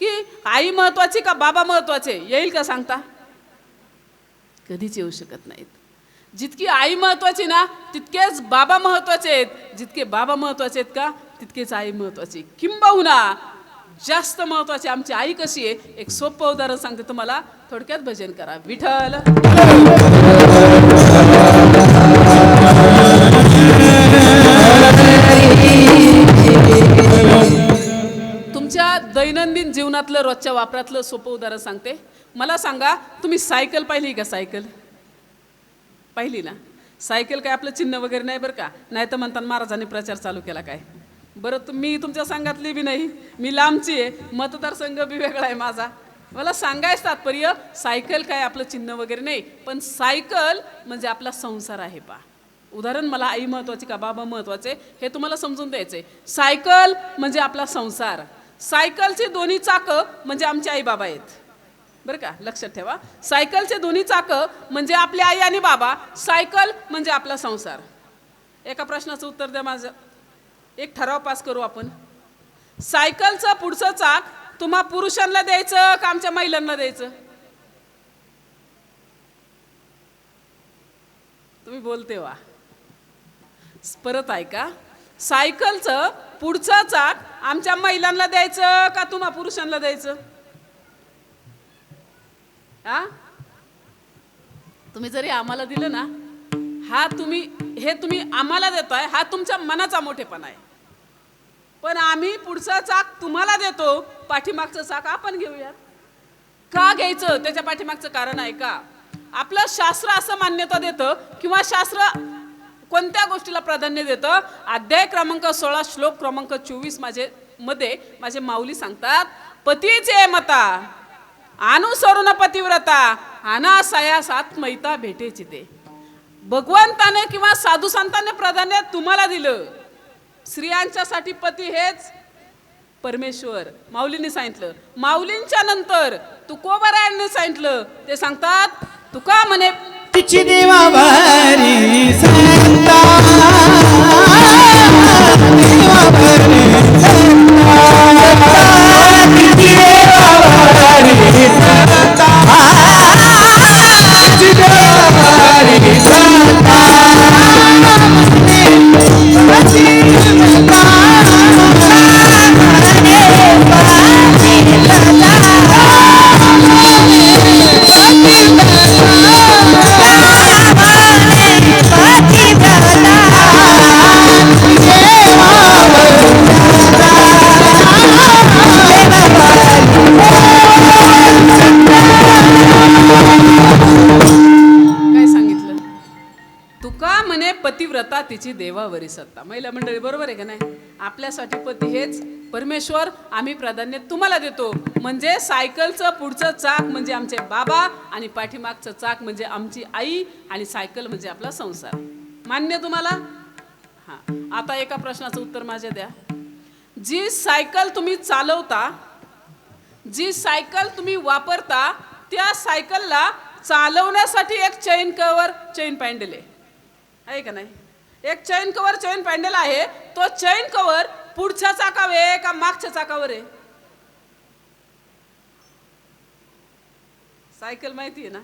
की आई महत्वाची का बाबा महत्त्वाचे? येईल का सांगता? कधीच येऊ शकत नाहीत. जितकी आई महत्वाची ना तितकेच बाबा महत्त्वाचे आहेत. जितके बाबा महत्त्वाचे आहेत का तितकेच आई महत्वाची. किंबहुना जास्त महत्वाची आमची आई कशी आहे एक सोपं उदाहरण सांगते तुम्हाला. थोडक्यात भजन करा. विठ्ठल. जीवनातलं रोजच्या वापरातलं सोपं उदाहरण सांगते. मला सांगा तुम्ही सायकल पाहिली का सायकल? पाहिली ना सायकल काय आपलं चिन्ह वगैरे नाही बरं का? नाही तर म्हणताना महाराजांनी प्रचार चालू केला काय? बरं तुम- मी तुमच्या संघातली बी नाही. मी लांबची आहे. मतदारसंघ बी वेगळा आहे माझा. मला सांगायचं तात्पर्य सायकल काय आपलं चिन्ह वगैरे नाही पण सायकल म्हणजे आपला संसार आहे पा. उदाहरण मला आई महत्त्वाची का बाबा महत्त्वाचे हे तुम्हाला समजून द्यायचे सायकल म्हणजे आपला संसार. सायकलची दोन्ही चाकं म्हणजे आमचे आई बाबा आहेत. बरं का? लक्षात ठेवा. सायकलचे दोन्ही चाकं म्हणजे आपली आई आणि बाबा. सायकल म्हणजे आपला संसार. एका प्रश्नाचं उत्तर द्या माझं. एक ठराव पास करू आपण. सायकलचं पुढचं चाक तुम्हा पुरुषांना द्यायचं का आमच्या महिलांना द्यायचं? तुम्ही बोलते वा. परत ऐका. सायकलचं पुढचं चाक आमच्या महिलांना द्यायचं का तुम्हा पुरुषांना द्यायचं? हा? तुम्ही जरी आम्हाला दिलं ना हा तुम्ही हे तुम्ही आम्हाला देताय हा तुमच्या मनाचा मोठेपणा आहे. पण आम्ही पुढचं चाक तुम्हाला देतो पाठीमागचं चाक आपण घेऊया. का घ्यायचं? त्याच्या पाठीमागचं कारण आहे का? आपलं शास्त्र असं मान्यता देतं किंवा शास्त्र कोणत्या गोष्टीला प्राधान्य देतं? अध्याय क्रमांक सोळा श्लोक क्रमांक चोवीस माझे मध्ये माझे माऊली सांगतात पतीचे मता अनुसरून पतिव्रता अनासयास सात मैता भेटेची ते. भगवंताने किंवा साधू संतांनी प्राधान्य तुम्हाला दिलं. स्त्रियांच्यासाठी पती हेच परमेश्वर. माऊलीने सांगितलं. माऊलींच्या नंतर तुकोबरायांनी सांगितलं. ते सांगतात तुका म्हणे तिची देवावारी सत्ता तिची देवावरी सत्ता. महिला मंडळी बरोबर आहे का नाही? आपल्यासाठी पती हेच परमेश्वर आम्ही प्राधान्य तुम्हाला देतो. म्हणजे सायकलचं पुढचं चाक म्हणजे आमचे बाबा आणि पाठीमागचं चाक म्हणजे आमची आई आणि सायकल म्हणजे आपला संसार. मान्य तुम्हाला? हा. आता एका प्रश्नाचं उत्तर माझ्या द्या. जी सायकल तुम्ही चालवता जी सायकल तुम्ही वापरता त्या सायकलला चालवण्यासाठी एक चैन कवर चैन पॅन्डल आहे का नाही? एक चैन कवर चैन पॅन्डल आहे. तो चैन कवर पुढच्या चाकावर आहे का मागच्या चाकावर आहे? सायकल माहिती आहे ना?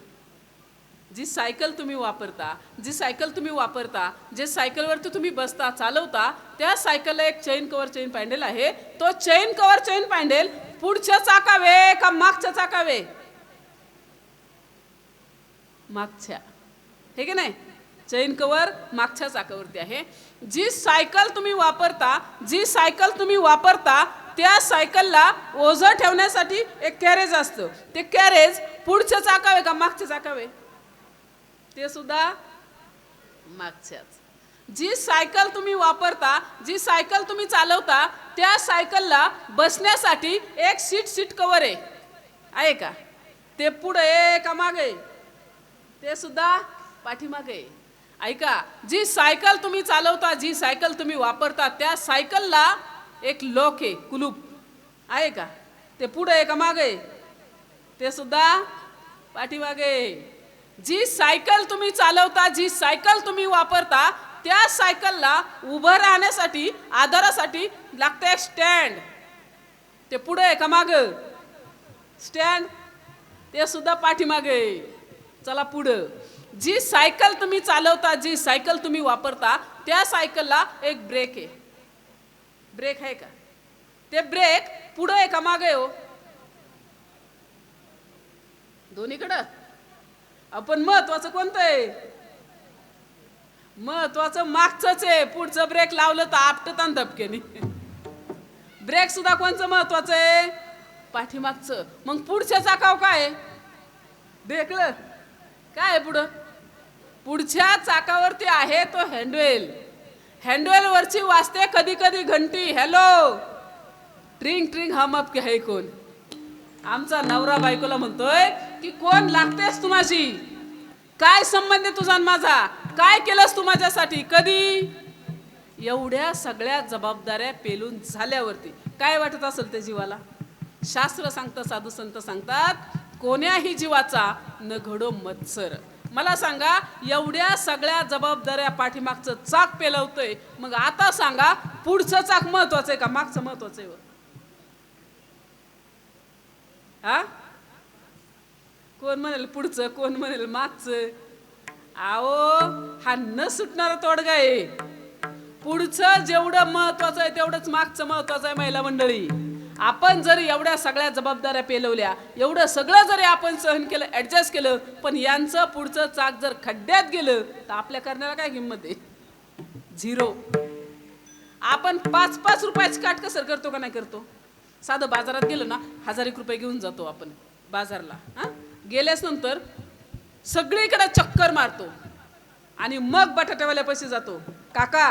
जी सायकल तुम्ही वापरता जी सायकल तुम्ही वापरता जे सायकलवरती तुम्ही बसता चालवता त्या सायकलला एक चैन कवर चैन पॅन्डल आहे. तो चैन कवर चैन पॅन्डल पुढच्या चाकावे का मागच्या चाकावे मागच्या. हे की नाही? चैन कवर मागच्या चाकावरती आहे. जी सायकल तुम्ही वापरता जी सायकल तुम्ही वापरता त्या सायकलला ओझं ठेवण्यासाठी एक कॅरेज असतं. ते कॅरेज पुढच्या चाकावे का मागच्या चाकावे? ते सुद्धा मागच्याच. जी सायकल तुम्ही वापरता जी सायकल तुम्ही चालवता त्या सायकलला बसण्यासाठी एक सीट सीट कवर आहे. आहे का? ते पुढे आहे का मागे. ते सुद्धा पाठीमागे. आहे. ऐका जी सायकल तुम्ही चालवता जी सायकल तुम्ही वापरता त्या सायकलला एक लॉक आहे कुलूप. आहे का? ते पुढं आहे का मागे? ते सुद्धा पाठीमागे जी सायकल तुम्ही चालवता जी सायकल तुम्ही वापरता त्या सायकलला उभं राहण्यासाठी आधारासाठी लागतं एक स्टँड ते पुढं आहे का माग? स्टँड ते सुद्धा पाठीमागे चला पुढं. जी सायकल तुम्ही चालवता जी सायकल तुम्ही वापरता त्या सायकलला एक ब्रेक आहे. ब्रेक आहे का? ते ब्रेक पुढं आहे का मागे हो? दोन्हीकडं? आपण महत्वाचं कोणतं आहे? महत्वाचं मागचंच आहे. पुढचं ब्रेक लावलं तर आपटत धपकेने. ब्रेक सुद्धा कोणचं महत्वाचं आहे? पाठीमागचं. मग पुढच्या चाकाव काय आहे? काय आहे पुढं? पुढच्या चाकावरती आहे तो हँडवेल. हँडवेल वरची वाजते कधी कधी घंटी. हॅलो. ट्रिंग ट्रिंग हम अप है कोण? आमचा नवरा बायकोला म्हणतोय की कोण लागतेस तू माझी काय संबंध आहे तुझा माझा? काय केलंस तू माझ्यासाठी? कधी? एवढ्या सगळ्या जबाबदाऱ्या पेलून झाल्यावरती काय वाटत असेल त्या जीवाला? शास्त्र सांगतं साधू संत सांगतात कोण्याही जीवाचा न घडो मत्सर. मला सांगा एवढ्या सगळ्या जबाबदाऱ्या पाठीमागचं चाक पेलवतोय. मग आता सांगा पुढचं चाक महत्वाचं आहे का? मागचं महत्वाचं आहे हा? कोण म्हणेल पुढचं कोण म्हणेल मागचं? आओ हा न सुटणारा तोडगा आहे. पुढचं जेवढं महत्वाचं आहे तेवढंच मागचं महत्वाचं आहे महिला मंडळी. आपण जर एवढ्या सगळ्या जबाबदाऱ्या पेलवल्या एवढं सगळं जरी आपण सहन केलं ऍडजस्ट केलं पण यांचं पुढचं चाक जर खड्ड्यात गेलं तर आपल्या करण्याला काय किंमत आहे? झिरो आपण पाच पाच रुपयाची काटकसर करतो का नाही करतो? साधं बाजारात गेलो ना हजार एक रुपये घेऊन जातो आपण बाजारला. हा? गेल्याच नंतर सगळीकडे चक्कर मारतो. आणि मग बटाट्यावाल्या पैसे जातो. काका